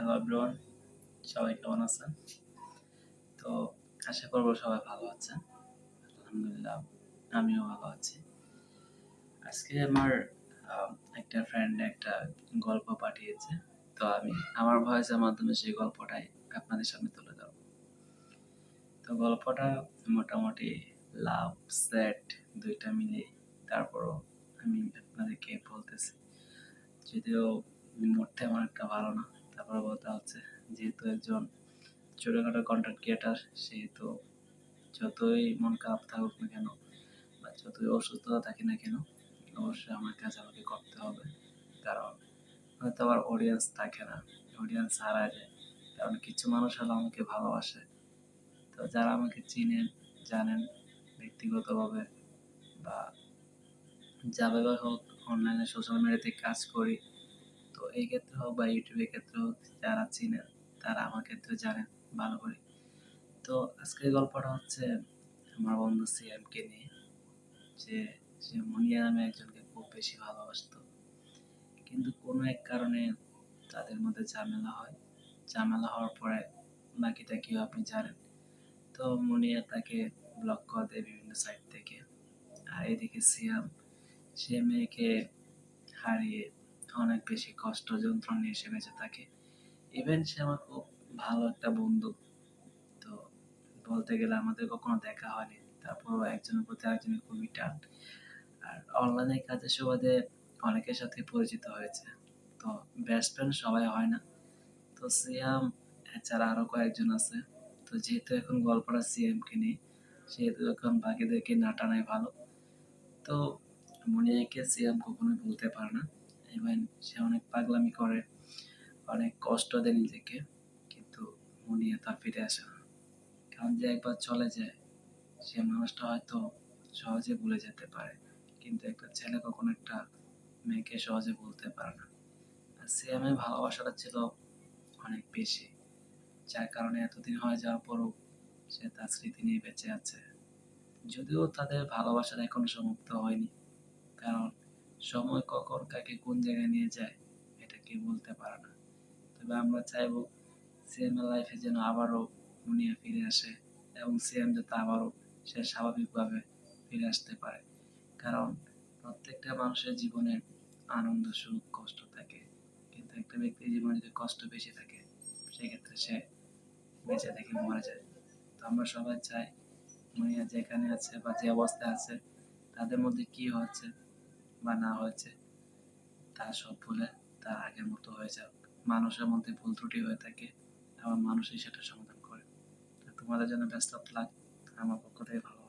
Hello everyone সবাই কেমন আছেন? তো আশা করব সবাই ভালো আছেন। আলহামদুলিল্লাহ, আমিও ভালো আছি। আজকে আমার একটা ফ্রেন্ড একটা গল্প পাঠিয়েছে। তো আমি, আমার ভয়েসের মাধ্যমে সেই গল্পটাই আপনাদের সামনে তুলে ধরব। তো গল্পটা মোটামুটি লাভ সেট দুইটা মিলে তারপরও আমি আপনাদেরকে বলতেছি, যদিও মুহূর্তে আমার একটা ভালো না। তারপরে বলতে হচ্ছে যেহেতু একজন ছোটোখাটো কন্টেন্ট ক্রিয়েটার সেহেতু যতই মন খারাপ থাকুক না কেন বা যতই অসুস্থতা থাকি না কেন, অবশ্যই আমার কাজ আমাকে করতে হবে। কারণ হয়তো আমার অডিয়েন্স থাকে না অডিয়েন্স হারায় যায়। কারণ কিছু মানুষ হলো আমাকে ভালোবাসে। তো যারা আমাকে চিনেন, জানেন ব্যক্তিগতভাবে বা যাভাবে হোক অনলাইনে সোশ্যাল মিডিয়াতে কাজ করি তো এই ক্ষেত্রে হোক বা ইউটিউবের ক্ষেত্রে হোক, যারা চিনেন তারা আমার ক্ষেত্রে জানেন ভালো করে। তো আজকের গল্পটা হচ্ছে আমার বন্ধু সিএমকে নিয়ে, যে, সে মনিয়া নামে একজনকে খুব বেশি ভালোবাসতো। কিন্তু কোনো এক কারণে তাদের মধ্যে ঝামেলা হয়। ঝামেলা হওয়ার পরে বাকিটা কেউ আপনি জানেন। তো মনিয়া তাকে ব্লক করে দেয় বিভিন্ন সাইট থেকে। আর এদিকে সিয়াম, সে মেয়েকে হারিয়ে অনেক বেশি কষ্ট যন্ত্রণা নিয়ে সে বেঁচে থাকে। ইভেন সে আমার খুব ভালো একটা বন্ধু। তো বলতে গেলে আমাদের কখনো দেখা হয়নি। তারপরও একজনের প্রতি আরেকজনের খুবই টান আর অনলাইনে কাজের সুবাদে অনেকের সাথে পরিচিত হয়েছে। তো বেস্ট ফ্রেন্ড সবাই হয় না। তো সিয়াম এছাড়া আরও কয়েকজন আছে। তো যেহেতু এখন গল্পটা সিএমকে নিয়ে, সেহেতু এখন বাকিদেরকে না টানাই ভালো। তো মনে মনিয়াকে সিয়াম কখনোই বলতে পারে না। ইভেন সে অনেক পাগলামি করে, অনেক কষ্ট দেয় নিজেকে, কিন্তু মনিয়া তার ফিরে আসে না। কারণ যে একবার চলে যায়, সে মানুষটা হয়তো সহজে ভুলে যেতে পারে, কিন্তু একটা ছেলে কখনো একটা মেয়েকে সহজে বলতে পারে না। আর সিয়ামের ভালোবাসাটা ছিল অনেক বেশি, যার কারণে এতদিন হয়ে যাওয়ার পরও সে তার স্মৃতি নিয়ে বেঁচে আছে। যদিও তাদের ভালোবাসাটা এখনও সমাপ্ত হয়নি, কারণ সময় কখন কাকে কোন জায়গায় নিয়ে যায়, এটা কেউ বলতে পারে না। তবে আমরা চাইব সিএম লাইফে যেন আবারও মুনিয়া ফিরে আসে এবং সিএম যাতে আবারও সে স্বাভাবিকভাবে ফিরে আসতে পারে। কারণ প্রত্যেকটা মানুষের জীবনে আনন্দ, সুখ, কষ্ট থাকে। কিন্তু একটা ব্যক্তির জীবনে যদি কষ্ট বেশি থাকে, সেক্ষেত্রে সে বেঁচে থেকে মরে যায়। তো আমরা সবাই চাই মুনিয়া যেখানে আছে বা যে অবস্থায় আছে, তাদের মধ্যে কি হচ্ছে বা না হয়েছে, তা সব ভুলে, তা আগের মতো হয়ে যাক। মানুষের মধ্যে ভুল ত্রুটি হয়ে থাকে, আবার মানুষই সেটা সমাধান করে। তোমাদের জন্য ব্যস্ত লাগ আমার পক্ষ থেকে ভালো